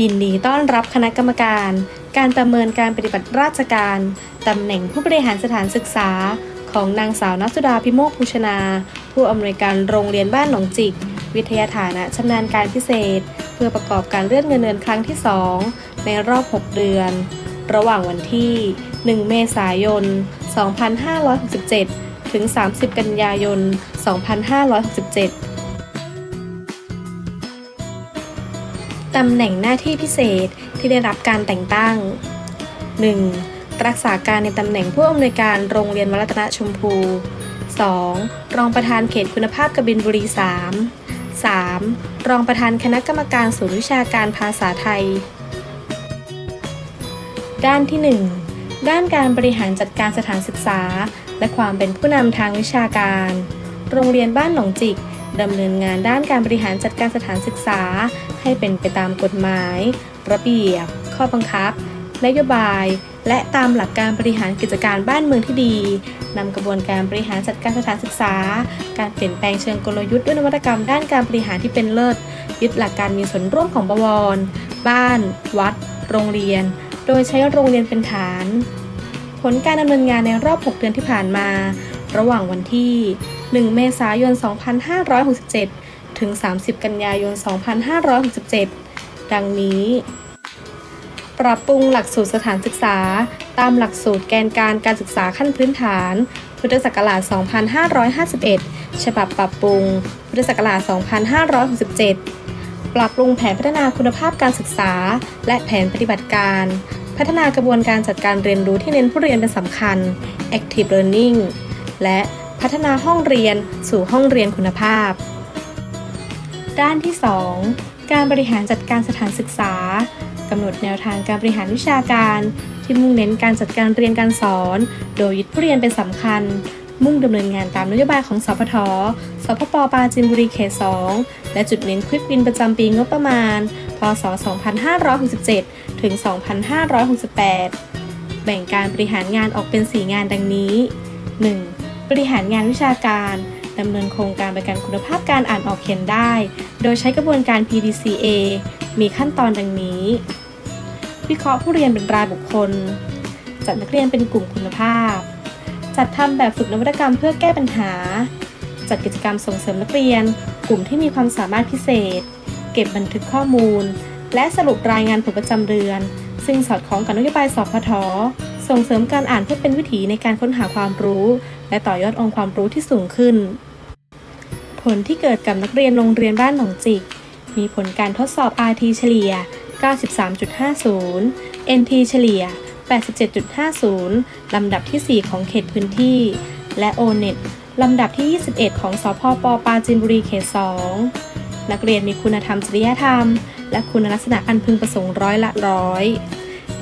ยินดีต้อนรับคณะกรรมการ การประเมินการปฏิบัติราชการ ตำแหน่งผู้บริหารสถานศึกษา ของนางสาวนัสุดาพิโมกภูชนา ผู้อำนวยการโรงเรียนบ้านหนองจิก วิทยาฐานะชำนาญการพิเศษ เพื่อประกอบการเลื่อนเงินเดือนครั้งที่ 2 ในรอบ 6 เดือน ระหว่างวันที่ 1 เมษายน 2567 ถึง 30 กันยายน 2567 ตำแหน่งหน้าที่พิเศษที่ได้รับการแต่งตั้ง 1. รักษาการในตำแหน่งผู้อำนวยการโรงเรียนวรัตนชมพู 2. รองประธานเขตคุณภาพกบินบุรี 3 3. รองประธานคณะกรรมการศูนย์วิชาการภาษาไทย ด้านที่ 1 ด้านการบริหารจัดการสถานศึกษา และความเป็นผู้นำทางวิชาการ โรงเรียนบ้านหนองจิก ดำเนินงานด้านการบริหารจัดการสถานศึกษา ให้เป็นไปตามกฎหมาย ระเบียบ ข้อบังคับ นโยบาย และตามหลักการบริหารกิจการบ้านเมืองที่ดีนำกระบวนการบริหารจัดการสถานศึกษา การเปลี่ยนแปลงเชิงกลยุทธ์ด้วยนวัตกรรมด้านการบริหารที่เป็นเลิศ ยึดหลักการมีส่วนร่วมของบวร บ้าน วัด โรงเรียน โดยใช้โรงเรียนเป็นฐาน ผลการดำเนินงานในรอบ 6 เดือนที่ผ่านมา ระหว่างวันที่ 1 เมษายน 2567 ถึง 30 กันยายน 2567 ดังนี้ ปรับปรุงหลักสูตรสถานศึกษา ตามหลักสูตรแกนการการศึกษาขั้นพื้นฐาน พุทธศักราช 2551 ฉบับปรับปรุง พุทธศักราช 2567ปรับปรุงแผนพัฒนาคุณภาพการศึกษา และแผนปฏิบัติการ พัฒนากระบวนการจัดการเรียนรู้ที่เน้นผู้เรียนเป็นสำคัญ active learning และ พัฒนาห้องเรียนสู่ห้องเรียนคุณภาพ ด้านที่ 2 การบริหารจัดการสถานศึกษากำหนดแนวทางการบริหารวิชาการ ที่มุ่งเน้นการจัดการเรียนการสอน โดยยึดผู้เรียนเป็นสำคัญ มุ่งดำเนินงานตามนโยบายของสพท สพปปาจินบุรีเขต 2 และจุดเน้นควิกวินประจำปีงบประมาณ พศ 2567 ถึง 2568 แบ่งการบริหารงานออกเป็น 4 งานดังนี้ 1. บริหารงานวิชาการดำเนินโครงการประกันคุณภาพการอ่านออกเขียนได้ โดยใช้กระบวนการ PDCA มีขั้นตอนดังนี้ วิเคราะห์ผู้เรียนเป็นรายบุคคล จัดนักเรียนเป็นกลุ่มคุณภาพ จัดทำแบบฝึกนวัตกรรมเพื่อแก้ปัญหา จัดกิจกรรมส่งเสริมนักเรียน กลุ่มที่มีความสามารถพิเศษ เก็บบันทึกข้อมูล และสรุปรายงานผลประจำเดือน ซึ่งสอดคล้องกับนโยบายสพทส่งเสริมการอ่านเพื่อเป็นวิถีในการค้นหาความรู้ และต่อยอดองค์ความรู้ที่สูงขึ้น ผลที่เกิดกับนักเรียนโรงเรียนบ้านหนองจิก มีผลการทดสอบ RT เฉลี่ย 93.50 NT เฉลี่ย 87.50 ลำดับที่ 4 ของเขตพื้นที่ และ ONET ลำดับที่ 21 ของสพปปราจีนบุรีเขต 2 นักเรียนมีคุณธรรมจริยธรรม และคุณลักษณะอันพึงประสงค์ร้อยละร้อย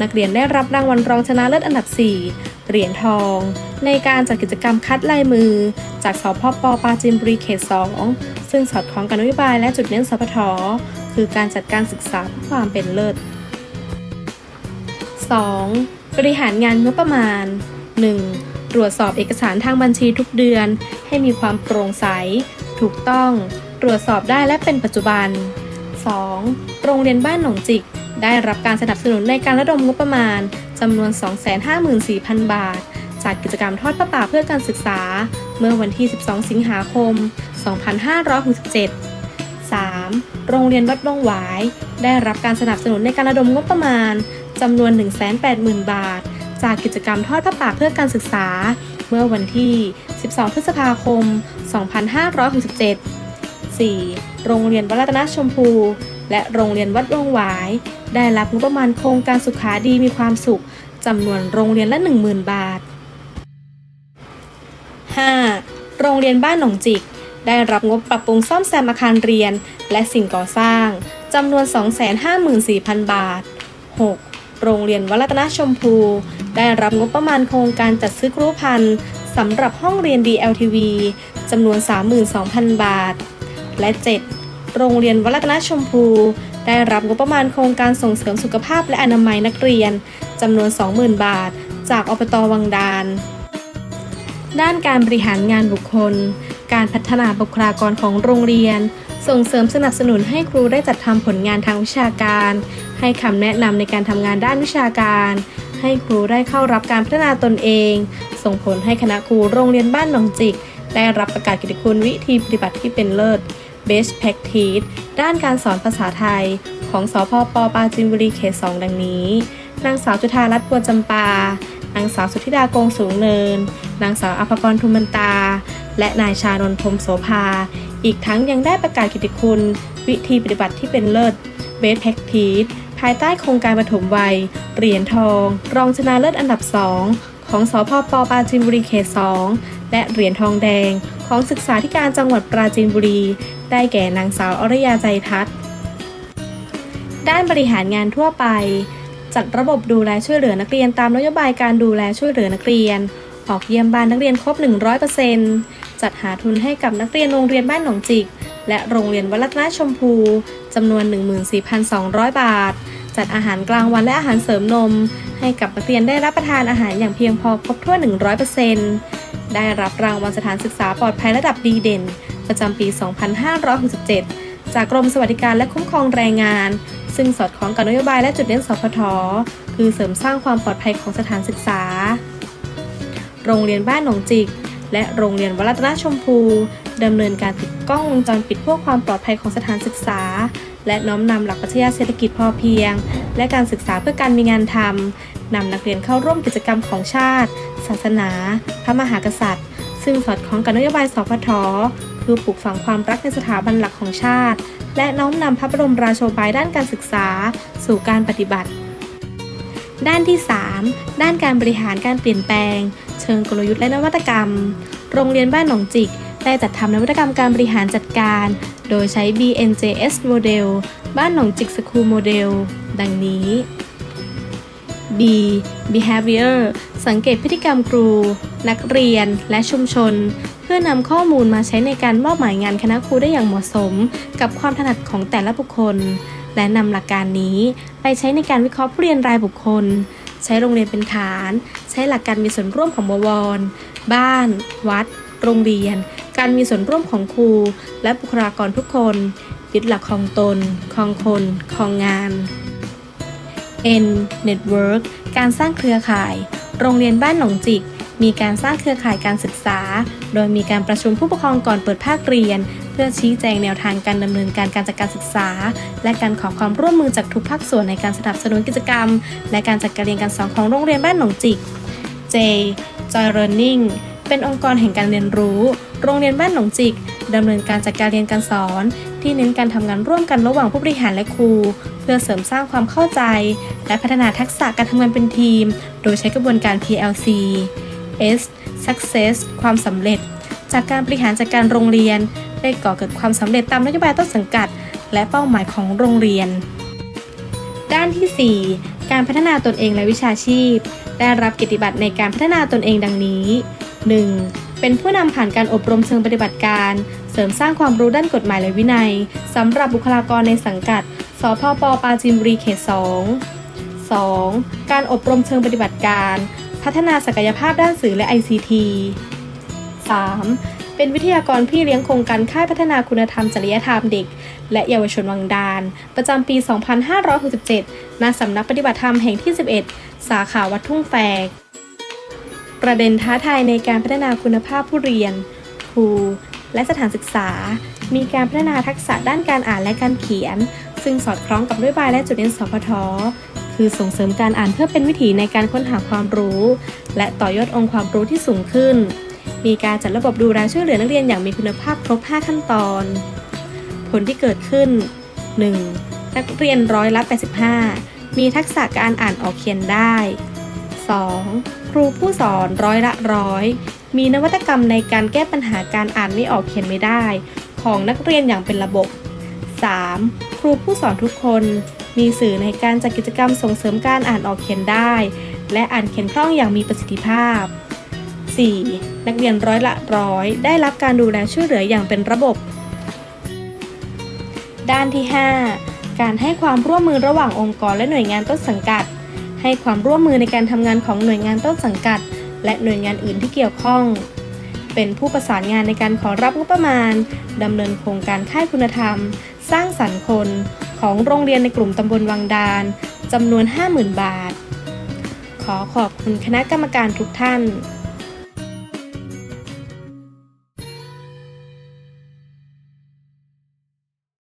นักเรียนได้รับรางวัลรองชนะเลิศอันดับ 4 เหรียญทอง ในการจัดกิจกรรมคัดลายมือ จากสพปปราจีนบุรีเขต 2 ซึ่งสอดคล้องกับนโยบายและจุดเน้นสพทคือการจัดการศึกษาเพื่อความเป็นเลิศ 2. บริหารงานงบประมาณ 1. ตรวจสอบเอกสารทางบัญชีทุกเดือน ให้มีความโปร่งใส ถูกต้อง ตรวจสอบได้และเป็นปัจจุบัน 2. โรงเรียนบ้านหนองจิก ได้รับการสนับสนุนในการระดมงบประมาณจำนวน 254,000 บาท จากกิจกรรมทอดผ้าป่าเพื่อการศึกษา เมื่อวันที่ 12 สิงหาคม 2567 3. โรงเรียนวัดวงหวาย ได้รับการสนับสนุนในการระดมงบประมาณจำนวน 180,000 บาท จากกิจกรรมทอดผ้าป่าเพื่อการศึกษา เมื่อวันที่ 12 พฤษภาคม 2567 4. โรงเรียนวัดรัตนชมพู และโรงเรียนวัดวงหวาย ได้รับงบประมาณโครงการสุขาดีมีความสุขจำนวนโรงเรียนละ 10,000 บาท 5. โรงเรียนบ้านหนองจิก ได้รับงบปรับปรุงซ่อมแซมอาคารเรียน และสิ่งก่อสร้างจำนวน 254,000 บาท 6. โรงเรียนวัดรัตนชมพู ได้รับงบประมาณโครงการจัดซื้อครูพันธ์สำหรับห้องเรียน DLTV จำนวน 32,000 บาท และ 7. โรงเรียนวัดรัตนชมพู ได้รับงบประมาณโครงการส่งเสริมสุขภาพและอนามัยนักเรียนจำนวน 20,000 บาท จากอบตวังดาน ด้านการบริหารงานบุคคล การพัฒนาบุคลากรของโรงเรียน ส่งเสริมสนับสนุนให้ครูได้จัดทำผลงานทางวิชาการ ให้คำแนะนำในการทำงานด้านวิชาการ ให้ครูได้เข้ารับการพัฒนาตนเอง ส่งผลให้คณะครูโรงเรียนบ้านหนองจิก ได้รับประกาศกิตติคุณวิธีปฏิบัติที่เป็นเลิศ Best Practice ด้านการสอนภาษาไทย ของสพปปราจินบุรีเขต 2 ดังนี้ นางสาวจุธารัตน์บัวจำปา นางสาวสุธิดากงสูงเนิน นางสาวอภกรทุมันตา และนายชานนท์พรมโสภา อีกทั้งยังได้ประกาศกิตติคุณ วิธีปฏิบัติที่เป็นเลิศ Best Practice ภายใต้โครงการปฐมวัย เหรียญทอง รองชนะเลิศอันดับ 2 ของสพปปราจีนบุรีเขต 2 และเหรียญทองแดง ของศึกษาธิการจังหวัดปราจีนบุรี ได้แก่นางสาวอรยาใจทัศน์ด้านบริหารงานทั่วไป จัดระบบดูแลช่วยเหลือนักเรียนตามนโยบายการดูแลช่วยเหลือนักเรียน ออกเยี่ยมบ้านนักเรียนครบ 100%จัดหาทุนให้กับนักเรียนโรงเรียนบ้านหนองจิก และโรงเรียนวัดรัตนชมพูจำนวน 14,200 บาท จัดอาหารกลางวันและอาหารเสริมนม ให้กับนักเรียนได้รับประทานอาหารอย่างเพียงพอครบถ้วน 100%ได้รับรางวัลสถานศึกษาปลอดภัยระดับดีเด่น ประจำปี 2567 จากกรมสวัสดิการและคุ้มครองแรงงาน ซึ่งสอดคล้องกับนโยบายและจุดเด่นสพทคือเสริมสร้างความปลอดภัยของสถานศึกษา โรงเรียนบ้านหนองจิก และโรงเรียนวรัตนชมพูดำเนินการติดกล้องวงจรปิดเพื่อความปลอดภัยของสถานศึกษา และน้อมนำหลักปรัชญาเศรษฐกิจพอเพียง และการศึกษาเพื่อการมีงานทำนำนักเรียนเข้าร่วมกิจกรรมของชาติ ศาสนา พระมหากษัตริย์ ซึ่งสอดคล้องกับนโยบายสพทคือปลูกฝังความรักในสถาบันหลักของชาติ และน้อมนำพระบรมราโชบายด้านการศึกษา สู่การปฏิบัติ ด้านที่ 3 ด้านการบริหารการเปลี่ยนแปลง เชิงกลยุทธ์และนวัตกรรม โรงเรียนบ้านหนองจิกได้จัดทำนวัตกรรมการบริหารจัดการ โดยใช้ BNJS Model บ้านหนองจิก School Model ดังนี้ B Behavior สังเกตพฤติกรรมครู นักเรียน และชุมชน เพื่อนำข้อมูลมาใช้ในการมอบหมายงานคณะครูได้อย่างเหมาะสม กับความถนัดของแต่ละบุคคล และนำหลักการนี้ไปใช้ในการวิเคราะห์ผู้เรียนรายบุคคล ใช้โรงเรียนเป็นฐาน ใช้หลักการมีส่วนร่วมของบวร บ้าน วัด โรงเรียน การมีส่วนร่วมของครู และบุคลากรทุกคน ยึดหลักของตน ของคน ของงาน N Network การสร้างเครือข่าย โรงเรียนบ้านหนองจิก มีการสร้างเครือข่ายการศึกษา โดยมีการประชุมผู้ปกครองก่อนเปิดภาคเรียน เพื่อชี้แจงแนวทางการดำเนินการการจัดการศึกษา และการขอความร่วมมือจากทุกภาคส่วนในการสนับสนุนกิจกรรม และการจัดการเรียนการสอนของโรงเรียนบ้านหนองจิก J Joy Learning เป็นองค์กรแห่งการเรียนรู้ โรงเรียนบ้านหนองจิกดำเนินการจัดการเรียนการสอน ที่เน้นการทำงานร่วมกันระหว่างผู้บริหารและครู พื่อเสริมสร้างความเข้าใจ และพัฒนาทักษะการทำงานเป็นทีม โดยใช้กระบวนการ PLC S Success ความสำเร็จ จากการบริหารจัดการโรงเรียน ได้ก่อเกิดความสำเร็จตามนโยบายต้นสังกัด และเป้าหมายของโรงเรียน ด้านที่ 4 การพัฒนาตนเองและวิชาชีพ ได้รับเกียรติบัตรในการพัฒนาตนเองดังนี้ 1. เป็นผู้นำผ่านการอบรมเชิงปฏิบัติการ เสริมสร้างความรู้ด้านกฎหมายและวินัยสำหรับบุคลากรในสังกัด สพปปราจีนบุรีเขต 2 2. การอบรมเชิงปฏิบัติการ พัฒนาศักยภาพด้านสื่อและ ICT 3. เป็นวิทยากรพี่เลี้ยงโครงการค่ายพัฒนาคุณธรรมจริยธรรมเด็ก และเยาวชนวังดาน ประจำปี 2567 ณ สำนักปฏิบัติธรรมแห่งที่ 11 สาขาวัดทุ่งแฝก ประเด็นท้าทายในการพัฒนาคุณภาพผู้เรียน ครู และสถานศึกษา มีการพัฒนาทักษะด้านการอ่านและการเขียน ซึ่งสอดคล้องกับนโยบายและจุดเด่นสพทคือส่งเสริมการอ่านเพื่อเป็นวิถีในการค้นหาความรู้ และต่อยอดองค์ความรู้ที่สูงขึ้น มีการจัดระบบดูแลช่วยเหลือนักเรียนอย่างมีคุณภาพครบ 5 ขั้นตอน ผลที่เกิดขึ้น 1. นักเรียนร้อยละ 85 มีทักษะการอ่านออกเขียนได้ 2. ครูผู้สอนร้อยละร้อยมีนวัตกรรมในการแก้ปัญหาการอ่านไม่ออกเขียนไม่ได้ ของนักเรียนอย่างเป็นระบบ 3. ครูผู้สอนทุกคนมีสื่อในการจัดกิจกรรมส่งเสริมการอ่านออกเขียนได้ และอ่านเขียนคล่องอย่างมีประสิทธิภาพ 4. นักเรียนร้อยละร้อยได้รับการดูแลช่วยเหลืออย่างเป็นระบบ ด้านที่ 5 การให้ความร่วมมือระหว่างองค์กรและหน่วยงานต้นสังกัด ให้ความร่วมมือในการทำงานของหน่วยงานต้นสังกัด และหน่วยงานอื่นที่เกี่ยวข้อง เป็นผู้ประสานงานในการขอรับงบประมาณดำเนินโครงการค่ายคุณธรรม สร้างสรรค์คน ของโรงเรียนในกลุ่มตำบลวังดานจำนวน 50,000 บาท ขอขอบคุณคณะกรรมการทุกท่าน